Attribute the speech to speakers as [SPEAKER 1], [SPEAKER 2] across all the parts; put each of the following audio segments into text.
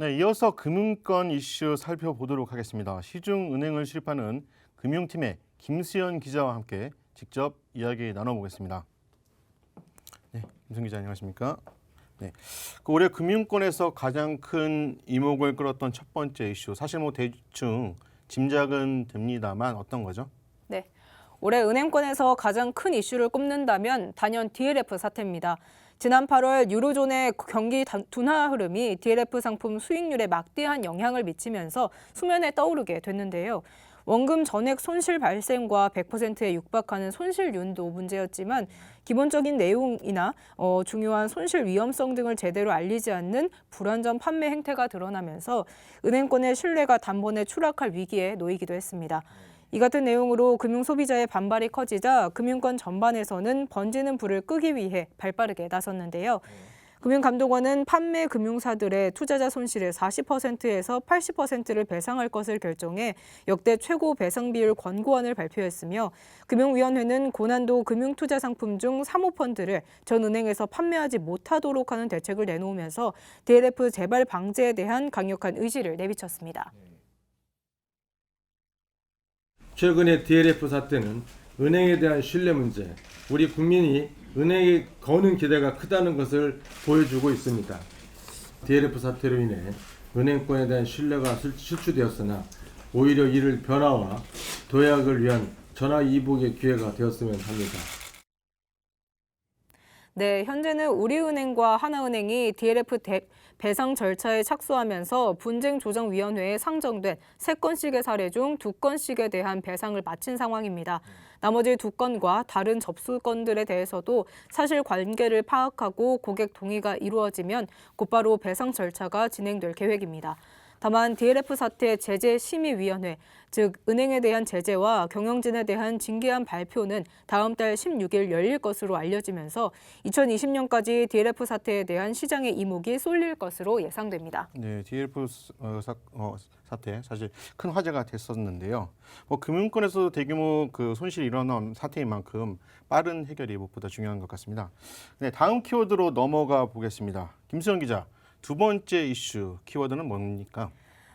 [SPEAKER 1] 네, 이어서 금융권 이슈 살펴보도록 하겠습니다. 시중은행을 실입하는 금융팀의 김수현 기자와 함께 직접 이야기 나눠보겠습니다. 네, 김수현 기자 안녕하십니까? 네, 그 올해 금융권에서 가장 큰 이목을 끌었던 첫 번째 이슈, 사실 뭐 대충 짐작은 됩니다만 어떤 거죠?
[SPEAKER 2] 네. 올해 은행권에서 가장 큰 이슈를 꼽는다면 단연 DLF 사태입니다. 지난 8월 유로존의 경기 단- 둔화 흐름이 DLF 상품 수익률에 막대한 영향을 미치면서 수면에 떠오르게 됐는데요. 원금 전액 손실 발생과 100%에 육박하는 손실윤도 문제였지만 기본적인 내용이나 어, 중요한 손실 위험성 등을 제대로 알리지 않는 불완전 판매 행태가 드러나면서 은행권의 신뢰가 단번에 추락할 위기에 놓이기도 했습니다. 이 같은 내용으로 금융 소비자의 반발이 커지자 금융권 전반에서는 번지는 불을 끄기 위해 발빠르게 나섰는데요. 금융감독원은 판매 금융사들의 투자자 손실의 40%에서 80%를 배상할 것을 결정해 역대 최고 배상 비율 권고안을 발표했으며 금융위원회는 고난도 금융투자 상품 중 사모펀드를 전 은행에서 판매하지 못하도록 하는 대책을 내놓으면서 DLF 재발 방지에 대한 강력한 의지를 내비쳤습니다.
[SPEAKER 3] 최근의 DLF 사태는 은행에 대한 신뢰 문제, 우리 국민이 은행에 거는 기대가 크다는 것을 보여주고 있습니다. DLF 사태로 인해 은행권에 대한 신뢰가 실- 실추되었으나 오히려 이를 변화와 도약을 위한 전화 이복의 기회가 되었으면 합니다.
[SPEAKER 2] 네, 현재는 우리은행과 하나은행이 DLF 대, 배상 절차에 착수하면서 분쟁조정위원회에 상정된 세건씩의 사례 중 두건씩에 대한 배상을 마친 상황입니다. 나머지 두 건과 다른 접수 건들에 대해서도 사실 관계를 파악하고 고객 동의가 이루어지면 곧바로 배상 절차가 진행될 계획입니다. 다만 DLF 사태 제재 심의위원회, 즉 은행에 대한 제재와 경영진에 대한 징계안 발표는 다음 달 16일 열릴 것으로 알려지면서 2020년까지 DLF 사태에 대한 시장의 이목이 쏠릴 것으로 예상됩니다.
[SPEAKER 1] 네, DLF 스- 어, 사, 어, 사태 사실 큰 화제가 됐었는데요. 뭐 금융권에서도 대규모 그 손실이 일어난 사태인 만큼 빠른 해결이 무엇보다 중요한 것 같습니다. 네, 다음 키워드로 넘어가 보겠습니다. 김수영 기자, 두 번째 이슈 키워드는 뭡니까?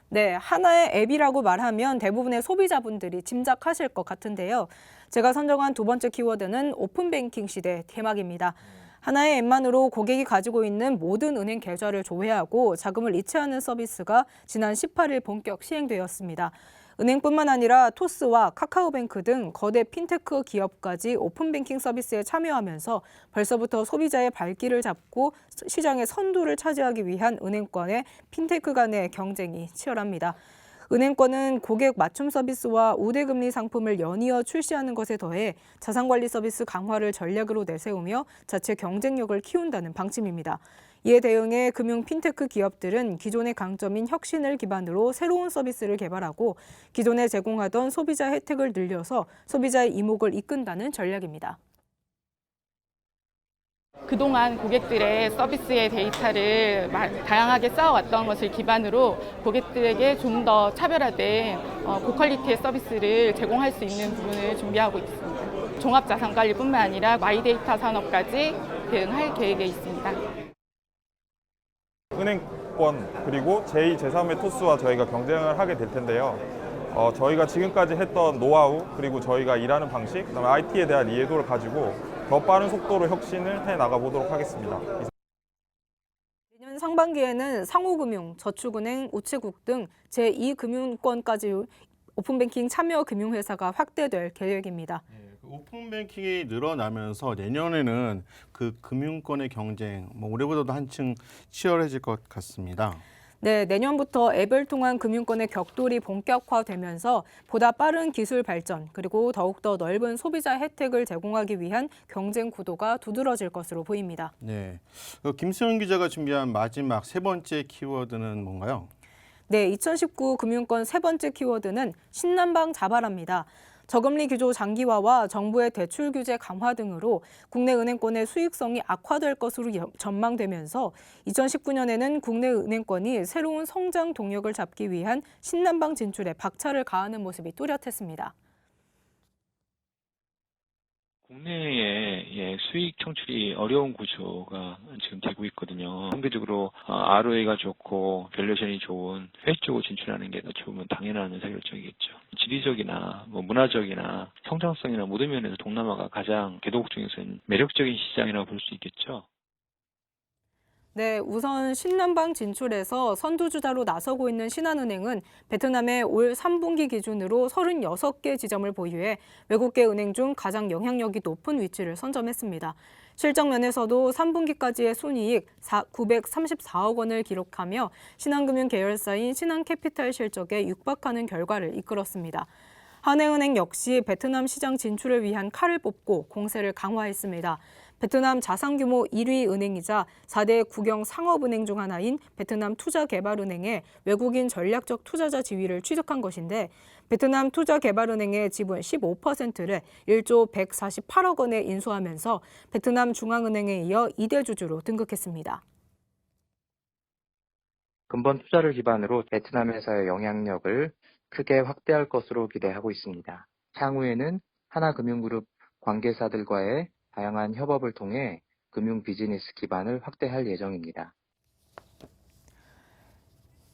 [SPEAKER 2] 네, 하나의 앱이라고 말하면 대부분의 소비자분들이 짐작하실 것 같은데요. 제가 선정한 두 번째 키워드는 오픈뱅킹 시대 개막입니다. 하나의 앱만으로 고객이 가지고 있는 모든 은행 계좌를 조회하고 자금을 이체하는 서비스가 지난 18일 본격 시행되었습니다. 은행뿐만 아니라 토스와 카카오뱅크 등 거대 핀테크 기업까지 오픈뱅킹 서비스에 참여하면서 벌써부터 소비자의 발길을 잡고 시장의 선두를 차지하기 위한 은행권의 핀테크 간의 경쟁이 치열합니다. 은행권은 고객 맞춤 서비스와 우대금리 상품을 연이어 출시하는 것에 더해 자산관리 서비스 강화를 전략으로 내세우며 자체 경쟁력을 키운다는 방침입니다. 이에 대응해 금융 핀테크 기업들은 기존의 강점인 혁신을 기반으로 새로운 서비스를 개발하고 기존에 제공하던 소비자 혜택을 늘려서 소비자의 이목을 이끈다는 전략입니다.
[SPEAKER 4] 그동안 고객들의 서비스의 데이터를 마- 다양하게 쌓아왔던 것을 기반으로 고객들에게 좀 더 차별화된 어, 고퀄리티의 서비스를 제공할 수 있는 부분을 준비하고 있습니다. 종합자산관리뿐만 아니라 마이데이터 산업까지 대응할 계획에 있습니다.
[SPEAKER 5] 은행권 그리고 제2, 제3의 토스와 저희가 경쟁을 하게 될 텐데요. 어, 저희가 지금까지 했던 노하우 그리고 저희가 일하는 방식, 그다음에 IT에 대한 이해도를 가지고 더 빠른 속도로 혁신을 해 나가 보도록 하겠습니다.
[SPEAKER 2] 내년 상반기에는 상호금융, 저축은행, 우체국 등 제2금융권까지 오픈뱅킹 참여 금융회사가 확대될 계획입니다.
[SPEAKER 1] 그 오픈 뱅킹이 늘어나면서 내년에는 그 금융권의 경쟁, 뭐 올해보다도 한층 치열해질 것 같습니다.
[SPEAKER 2] 네, 내년부터 앱을 통한 금융권의 격돌이 본격화되면서 보다 빠른 기술 발전 그리고 더욱더 넓은 소비자 혜택을 제공하기 위한 경쟁 구도가 두드러질 것으로 보입니다.
[SPEAKER 1] 네, 어, 김수영 기자가 준비한 마지막 세 번째 키워드는 뭔가요?
[SPEAKER 2] 네, 2019 금융권 세 번째 키워드는 신남방 자발합니다. 저금리 기조 장기화와 정부의 대출 규제 강화 등으로 국내 은행권의 수익성이 악화될 것으로 여- 전망되면서 2019년에는 국내 은행권이 새로운 성장 동력을 잡기 위한 신남방 진출에 박차를 가하는 모습이 뚜렷했습니다.
[SPEAKER 6] 국내에 예, 수익 창출이 어려운 구조가 지금 되고 있거든요. 상대적으로 어, ROA가 좋고 밸류에이션이 좋은 회사 쪽으로 진출하는 게더 좋으면 당연한 의사결정이겠죠. 지리적이나 뭐 문화적이나 성장성이나 모든 면에서 동남아가 가장 개도국 중에서는 매력적인 시장이라고 볼 수 있겠죠.
[SPEAKER 2] 네, 우선 신남방 진출에서 선두주자로 나서고 있는 신한은행은 베트남의 올 3분기 기준으로 36개 지점을 보유해 외국계 은행 중 가장 영향력이 높은 위치를 선점했습니다. 실적 면에서도 3분기까지의 순이익 934억 원을 기록하며 신한금융 계열사인 신한캐피탈 실적에 육박하는 결과를 이끌었습니다. 한해은행 역시 베트남 시장 진출을 위한 칼을 뽑고 공세를 강화했습니다. 베트남 자산 규모 1위 은행이자 4대 국영 상업은행 중 하나인 베트남 투자개발은행의 외국인 전략적 투자자 지위를 취득한 것인데 베트남 투자개발은행의 지분 15%를 1조 148억 원에 인수하면서 베트남 중앙은행에 이어 2대 주주로 등극했습니다.
[SPEAKER 7] 근본 투자를 기반으로 베트남에서의 영향력을 크게 확대할 것으로 기대하고 있습니다. 향후에는 하나금융그룹 관계사들과의 다양한 협업을 통해 금융 비즈니스 기반을 확대할 예정입니다.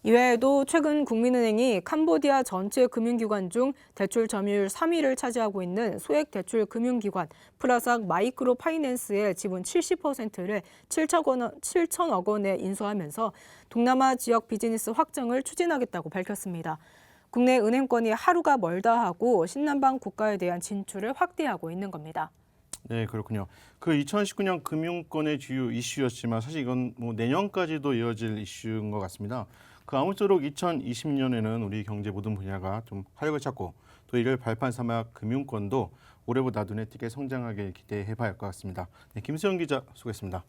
[SPEAKER 2] 이외에도 최근 국민은행이 캄보디아 전체 금융기관 중 대출 점유율 3위를 차지하고 있는 소액 대출 금융기관 프라삭 마이크로 파이낸스의 지분 70%를 7천 원, 7천억 원에 인수하면서 동남아 지역 비즈니스 확장을 추진하겠다고 밝혔습니다. 국내 은행권이 하루가 멀다 하고 신남방 국가에 대한 진출을 확대하고 있는 겁니다.
[SPEAKER 1] 네, 그렇군요. 그 2019년 금융권의 주요 이슈였지만 사실 이건 뭐 내년까지도 이어질 이슈인 것 같습니다. 그 아무쪼록 2020년에는 우리 경제 모든 분야가 좀 활력을 찾고 또 이를 발판 삼아 금융권도 올해보다 눈에 띄게 성장하길 기대해 봐야 할 것 같습니다. 네, 김수영 기자 수고했습니다.